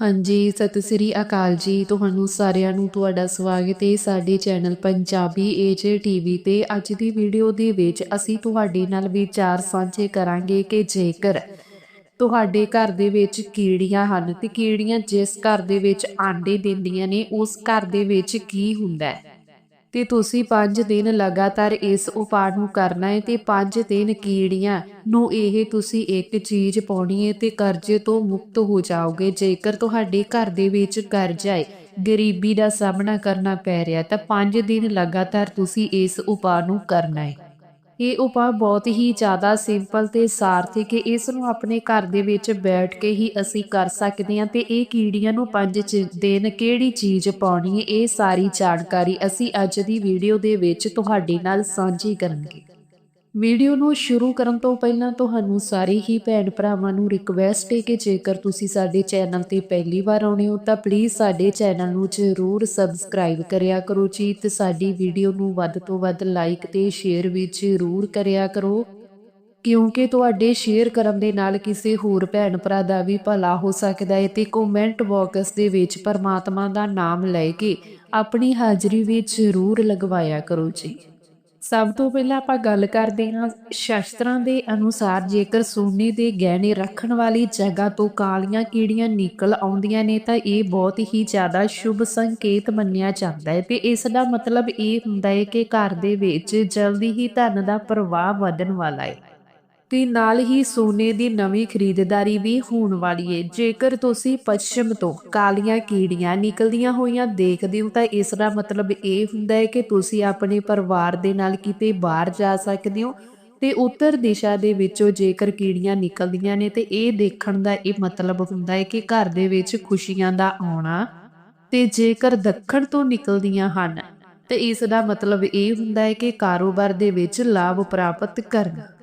ਹਾਂਜੀ, ਸਤਿ ਸ੍ਰੀ ਅਕਾਲ ਜੀ। ਤੁਹਾਨੂੰ ਸਾਰਿਆਂ ਨੂੰ ਤੁਹਾਡਾ ਸਵਾਗਤ ਹੈ ਸਾਡੇ ਚੈਨਲ ਪੰਜਾਬੀ ਏਜੇ ਟੀਵੀ ਤੇ। ਅੱਜ ਦੀ ਵੀਡੀਓ ਦੇ ਵਿੱਚ ਅਸੀਂ ਤੁਹਾਡੇ ਨਾਲ ਵਿਚਾਰ ਸਾਂਝੇ ਕਰਾਂਗੇ ਕਿ ਜੇਕਰ ਤੁਹਾਡੇ ਘਰ ਦੇ ਵਿੱਚ ਕੀੜੀਆਂ ਹਨ ਤੇ ਕੀੜੀਆਂ ਜਿਸ ਘਰ ਦੇ ਵਿੱਚ ਆਂਡੇ ਦਿੰਦੀਆਂ ਨੇ, ਉਸ ਘਰ ਦੇ ਵਿੱਚ ਕੀ ਹੁੰਦਾ ਹੈ? ਤੇ ਤੁਸੀਂ 5 ਦਿਨ ਲਗਾਤਾਰ ਇਸ ਉਪਾਅ ਨੂੰ ਕਰਨਾ ਹੈ ਤੇ 5 ਦਿਨ ਕੀੜੀਆਂ ਨੂੰ ਇਹ ਤੁਸੀਂ ਇੱਕ ਚੀਜ਼ ਪਾਉਣੀ ਹੈ ਤੇ ਕਰਜ਼ੇ ਤੋਂ ਮੁਕਤ ਹੋ ਜਾਓਗੇ। ਜੇਕਰ ਤੁਹਾਡੇ ਘਰ ਦੇ ਵਿੱਚ ਕਰਜ਼ਾ ਹੈ ਗਰੀਬੀ ਦਾ ਸਾਹਮਣਾ ਕਰਨਾ ਪੈ ਰਿਹਾ, ਤਾਂ 5 ਦਿਨ ਲਗਾਤਾਰ ਤੁਸੀਂ ਇਸ ਉਪਾਅ ਨੂੰ ਕਰਨਾ ਹੈ ਇਹ ਉਪਾਅ ਬਹੁਤ ਹੀ ਜ਼ਿਆਦਾ ਸਿੰਪਲ ਤੇ ਸਾਰਥਿਕ ਹੈ ਇਸ ਨੂੰ ਆਪਣੇ ਘਰ ਦੇ ਵਿੱਚ ਬੈਠ ਕੇ ਹੀ ਅਸੀਂ ਕਰ ਸਕਦੇ ਹਾਂ ਤੇ ਇਹ ਕੀੜੀਆਂ ਨੂੰ ਪੰਜ ਚ- ਦਿਨ ਕਿਹੜੀ ਚੀਜ਼ ਪਾਉਣੀ ਹੈ, ਇਹ ਸਾਰੀ ਜਾਣਕਾਰੀ ਅਸੀਂ ਅੱਜ ਦੀ ਵੀਡੀਓ ਦੇ ਵਿੱਚ ਤੁਹਾਡੇ ਨਾਲ ਸਾਂਝੀ ਕਰਾਂਗੇ। ਵੀਡੀਓ ਨੂੰ ਸ਼ੁਰੂ ਕਰਨ ਤੋਂ ਪਹਿਲਾਂ ਤੁਹਾਨੂੰ ਸਾਰੇ ਹੀ ਭੈਣ ਭਰਾਵਾਂ ਨੂੰ ਰਿਕਵੈਸਟ ਹੈ ਕਿ ਜੇਕਰ ਤੁਸੀਂ ਸਾਡੇ ਚੈਨਲ ਤੇ ਪਹਿਲੀ ਵਾਰ ਆਉਣੇ ਹੋ ਤਾਂ ਪਲੀਜ਼ ਸਾਡੇ ਚੈਨਲ ਨੂੰ ਜ਼ਰੂਰ ਸਬਸਕ੍ਰਾਈਬ ਕਰਿਆ ਕਰੋ ਜੀ ਤੇ ਸਾਡੀ ਵੀਡੀਓ ਨੂੰ ਵੱਧ ਤੋਂ ਵੱਧ ਲਾਈਕ ਤੇ ਸ਼ੇਅਰ ਵੀ ਜ਼ਰੂਰ ਕਰਿਆ ਕਰੋ। ਕਿਉਂਕਿ ਤੁਹਾਡੇ ਸ਼ੇਅਰ ਕਰਨ ਦੇ ਨਾਲ ਕਿਸੇ ਹੋਰ ਭੈਣ ਭਰਾ ਦਾ ਵੀ ਭਲਾ ਹੋ ਸਕਦਾ ਹੈ ਤੇ ਕਮੈਂਟ ਬਾਕਸ ਦੇ ਵਿੱਚ ਪਰਮਾਤਮਾ ਦਾ ਨਾਮ ਲੈ ਕੇ ਆਪਣੀ ਹਾਜ਼ਰੀ ਵੀ ਜ਼ਰੂਰ ਲਗਵਾਇਆ ਕਰੋ ਜੀ। ਸਭ ਤੋਂ ਪਹਿਲਾਂ ਆਪਾਂ ਗੱਲ ਕਰਦੇ ਹਾਂ ਸ਼ਾਸਤਰਾਂ ਦੇ ਅਨੁਸਾਰ, ਜੇਕਰ ਸੋਨੇ ਦੇ ਗਹਿਣੇ ਰੱਖਣ ਵਾਲੀ ਜਗ੍ਹਾ ਤੋਂ ਕਾਲੀਆਂ ਕੀੜੀਆਂ ਨਿਕਲ ਆਉਂਦੀਆਂ ਨੇ, ਤਾਂ ਇਹ ਬਹੁਤ ਹੀ ਜ਼ਿਆਦਾ ਸ਼ੁਭ ਸੰਕੇਤ ਮੰਨਿਆ ਜਾਂਦਾ ਹੈ। ਤੇ ਇਸ ਦਾ ਮਤਲਬ ਇਹ ਹੁੰਦਾ ਹੈ ਕਿ ਘਰ ਦੇ ਵਿੱਚ ਜਲਦੀ ਹੀ ਧਨ ਦਾ ਪ੍ਰਵਾਹ ਵਧਣ ਵਾਲਾ ਹੈ। ਤੇ ਨਾਲ ਹੀ ਸੋਨੇ ਦੀ ਨਵੀਂ ਖਰੀਦਦਾਰੀ ਵੀ ਹੋਣ ਵਾਲੀ ਹੈ ਜੇਕਰ ਤੁਸੀਂ ਪੱਛਮ ਤੋਂ ਕਾਲੀਆਂ ਕੀੜੀਆਂ ਨਿਕਲਦੀਆਂ ਹੋਈਆਂ ਦੇਖਦੇ ਹੋ ਤਾਂ ਇਸ ਦਾ ਮਤਲਬ ਇਹ ਹੁੰਦਾ ਹੈ ਕਿ ਤੁਸੀਂ ਆਪਣੇ ਪਰਿਵਾਰ ਦੇ ਨਾਲ ਕਿਤੇ ਬਾਹਰ ਜਾ ਸਕਦੇ ਹੋ ਤੇ ਉੱਤਰ ਦਿਸ਼ਾ ਦੇ ਵਿੱਚੋਂ ਜੇਕਰ ਕੀੜੀਆਂ ਨਿਕਲਦੀਆਂ ਨੇ ਤੇ ਇਹ ਦੇਖਣ ਦਾ ਇਹ ਮਤਲਬ ਹੁੰਦਾ ਹੈ ਕਿ ਘਰ ਦੇ ਵਿੱਚ ਖੁਸ਼ੀਆਂ ਦਾ ਆਉਣਾ ਤੇ ਜੇਕਰ ਦੱਖਣ ਤੋਂ ਨਿਕਲਦੀਆਂ ਹਨ ਤੇ ਇਸ ਦਾ ਮਤਲਬ ਇਹ ਹੁੰਦਾ ਹੈ ਕਿ ਕਾਰੋਬਾਰ ਦੇ ਵਿੱਚ ਲਾਭ ਪ੍ਰਾਪਤ ਕਰਨਾ।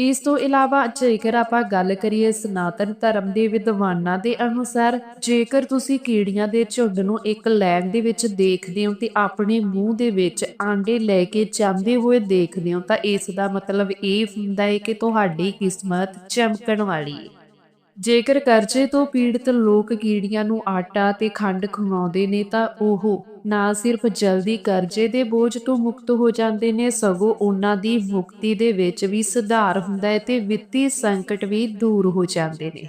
ਇਸ ਤੋਂ ਇਲਾਵਾ ਜੇਕਰ ਆਪਾਂ ਗੱਲ ਕਰੀਏ ਸਨਾਤਨ ਧਰਮ ਦੇ ਵਿਦਵਾਨਾਂ ਦੇ ਅਨੁਸਾਰ, ਜੇਕਰ ਤੁਸੀਂ ਕੀੜੀਆਂ ਦੇ ਝੁੰਡ ਨੂੰ ਇੱਕ ਲਾਈਨ ਦੇ ਵਿੱਚ ਦੇਖਦੇ ਹੋ ਤੇ ਆਪਣੇ ਮੂੰਹ ਦੇ ਵਿੱਚ ਆਂਡੇ ਲੈ ਕੇ ਜਾਂਦੇ ਹੋਏ ਦੇਖਦੇ ਹੋ ਤਾਂ ਇਸ ਦਾ ਮਤਲਬ ਇਹ ਹੁੰਦਾ ਹੈ ਕਿ ਤੁਹਾਡੀ ਕਿਸਮਤ ਚਮਕਣ ਵਾਲੀ ਹੈ। ਜੇਕਰ ਕਰਜ਼ੇ ਤੋਂ ਪੀੜਤ ਲੋਕ ਕੀੜੀਆਂ ਨੂੰ ਆਟਾ ਤੇ ਖੰਡ ਖਵਾਉਂਦੇ ਨੇ ਤਾਂ ਉਹ ਨਾ ਸਿਰਫ ਜਲਦੀ ਕਰਜ਼ੇ ਦੇ ਬੋਝ ਤੋਂ ਮੁਕਤ ਹੋ ਜਾਂਦੇ ਨੇ, ਸਗੋਂ ਉਹਨਾਂ ਦੀ ਮੁਕਤੀ ਦੇ ਵਿੱਚ ਵੀ ਸੁਧਾਰ ਹੁੰਦਾ ਹੈ ਤੇ ਵਿੱਤੀ ਸੰਕਟ ਵੀ ਦੂਰ ਹੋ ਜਾਂਦੇ ਨੇ।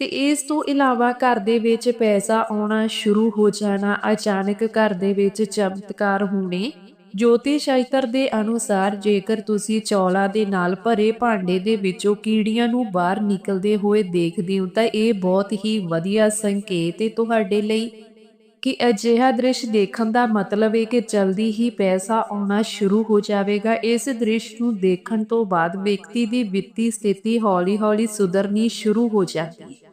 ਤੇ ਇਸ ਤੋਂ ਇਲਾਵਾ ਘਰ ਦੇ ਵਿੱਚ ਪੈਸਾ ਆਉਣਾ ਸ਼ੁਰੂ ਹੋ ਜਾਣਾ, ਅਚਾਨਕ ਘਰ ਦੇ ਵਿੱਚ ਚਮਤਕਾਰ ਹੋਣੇ ਜੋਤਿਸ਼ ਸ਼ਾਸਤਰ ਦੇ ਅਨੁਸਾਰ ਜੇਕਰ ਤੁਸੀਂ ਚੌਲਾਂ ਦੇ ਨਾਲ ਭਰੇ ਭਾਂਡੇ ਦੇ ਵਿੱਚੋਂ ਕੀੜੀਆਂ ਨੂੰ ਬਾਹਰ ਨਿਕਲਦੇ ਹੋਏ ਦੇਖਦੇ ਹੋ, ਤਾਂ ਇਹ ਬਹੁਤ ਹੀ ਵਧੀਆ ਸੰਕੇਤ ਹੈ ਤੁਹਾਡੇ ਲਈ। ਕਿ ਅਜਿਹਾ ਦ੍ਰਿਸ਼ ਦੇਖਣ ਦਾ ਮਤਲਬ ਹੈ ਕਿ ਜਲਦੀ ਹੀ ਪੈਸਾ ਆਉਣਾ ਸ਼ੁਰੂ ਹੋ ਜਾਵੇਗਾ। ਇਸ ਦ੍ਰਿਸ਼ ਨੂੰ ਦੇਖਣ ਤੋਂ ਬਾਅਦ ਵਿਅਕਤੀ ਦੀ ਵਿੱਤੀ ਸਥਿਤੀ ਹੌਲੀ-ਹੌਲੀ ਸੁਧਰਨੀ ਸ਼ੁਰੂ ਹੋ ਜਾਂਦੀ ਹੈ।